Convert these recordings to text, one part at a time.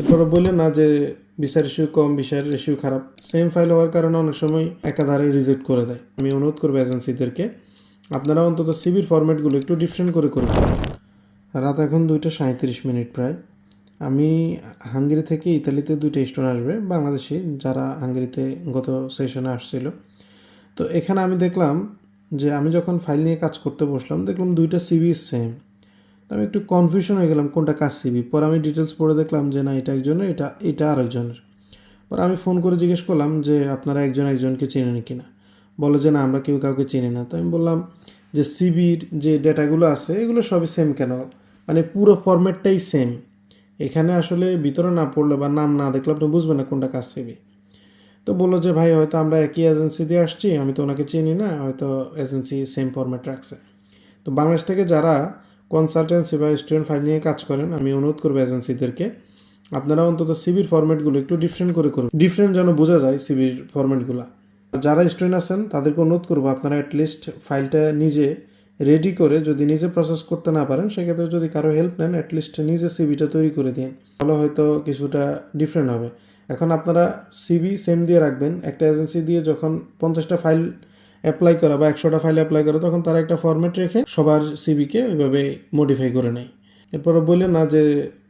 এরপরে বললেন না যে বিচার ইস্যু কম, বিচার ইস্যু খারাপ। সেম ফাইল হওয়ার কারণে অনেক সময় একাধারে রিজেক্ট করে দেয়। আমি অনুরোধ করব এজেন্সিদেরকে আপনারা অন্তত সিবির ফরম্যাটগুলো একটু ডিফারেন্ট করে করবেন রাত এখন দুইটা সাঁত্রিশ মিনিট প্রায়। আমি হাঙ্গেরি থেকে ইতালিতে দুইটা স্টুডেন্ট আসবে, বাংলাদেশি, যারা হাঙ্গেরিতে গত সেশনে আসছিল। তো এখানে আমি দেখলাম যে আমি যখন ফাইল নিয়ে কাজ করতে বসলাম, দেখলাম দুইটা সিবি সেম আমি একটু কনফিউশন হয়ে গেলাম, কোনটা কাজ সিবি পরে আমি ডিটেলস পড়ে দেখলাম যে না, এটা একজনের, এটা এটা আরেকজনের। পরে আমি ফোন করে জিজ্ঞেস করলাম যে, আপনারা একজন একজনকে চেনেন কি না বলে যে, না, আমরা কেউ কাউকে চিনি না। তো আমি বললাম যে সিবির যে ডেটাগুলো আছে, এগুলো সবই সেম কেন? মানে পুরো ফরম্যাটটাই সেম এখানে আসলে ভিতরে না পড়লে বা নাম না দেখলে আপনি বুঝবেন না কোনটা কাজ সিবি তো বলল যে, ভাই, হয়তো আমরা একই এজেন্সি দিয়ে আসছি, আমি তো ওনাকে চিনি না, হয়তো এজেন্সি সেম ফরম্যাট রাখছে। তো বাংলাদেশ থেকে যারা কনসালটেন্সি বা স্টুডেন্ট ফাইল নিয়ে কাজ করেন, আমি অনুরোধ করব এজেন্সিদেরকে আপনারা অন্তত সিবির ফরম্যাটগুলো একটু ডিফারেন্ট করে করুন। ডিফারেন্ট যেন বোঝা যায় সিবির ফরম্যাটগুলো যারা স্টুডেন্ট আছেন, তাদেরকে অনুরোধ করব আপনারা অ্যাটলিস্ট ফাইলটা নিজে রেডি করে যদি নিজে প্রসেস করতে না পারেন, সেক্ষেত্রে যদি কারও হেল্প নেন অ্যাটলিস্ট নিজে সিবিটা তৈরি করে দিন। তাহলে হয়তো কিছুটা ডিফারেন্ট হবে। এখন আপনারা সিবি সেম দিয়ে রাখবেন। একটা এজেন্সি দিয়ে যখন পঞ্চাশটা ফাইল অ্যাপ্লাই করা বা একশোটা ফাইল অ্যাপ্লাই করা, তখন তারা একটা ফরম্যাট রেখে সবার সিবিকে ওইভাবে মডিফাই করে নেয়। এরপর বললেন না যে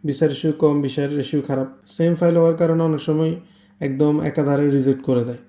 বিচার ইস্যু কম, বিচার ইস্যু খারাপ সেম ফাইল হওয়ার কারণে অনেক সময় একদম একাধারে রিজেক্ট করে দেয়।